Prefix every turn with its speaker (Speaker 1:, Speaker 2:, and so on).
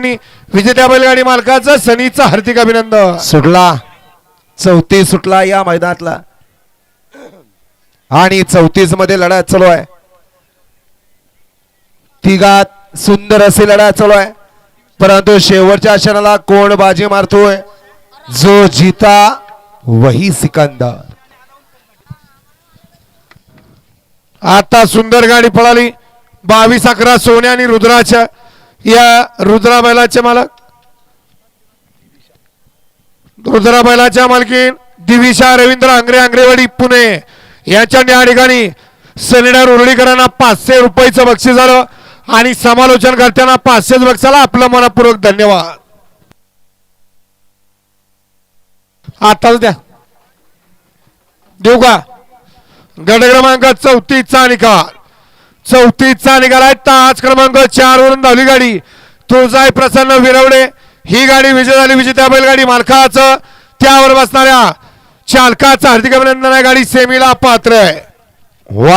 Speaker 1: सर्वांनी विजेत्या बैलगाडी मालकाचं सनीचं हार्दिक अभिनंदन.
Speaker 2: सुटला. चौतीस सुटला या मैदानातला. आणि चौतीसमध्ये लढा चालू आहे. तिघात सुंदर असे लढा चालू आहे. परंतु शेवटच्या क्षणाला कोण बाजी मारतोय? जो जीता वही सिकंदर.
Speaker 1: आता सुंदर गाडी पळाली. बावीस अकरा सोन्या आणि रुद्राच्या. या रुद्रा बैलाचे मालक. रुद्रा बैलाच्या मालकीन दिविशा रवींद्र आंग्रे आंग्रेवाडी पुणे. यांच्या या ठिकाणी सनिडा उरळीकरांना पाचशे रुपयाचं बक्षीस झालं आणि समालोचन करताना पाचशेच बक्षाला आपलं मनपूर्वक धन्यवाद. आताच द्या. देऊ का? गट क्रमांक चौतीसचा निकाल. चौतीसचा निघालाय. आहे क्रमांक चार वरून धावली गाडी. तुळजाई प्रसन्न विरवडे. ही गाडी विजय झाली. विजेत्या बैलगाडी मालकाचं. त्यावर बसणाऱ्या चालकाचं हार्दिक अभिनंदन आहे. गाडी सेमीला पात्र आहे.
Speaker 2: वा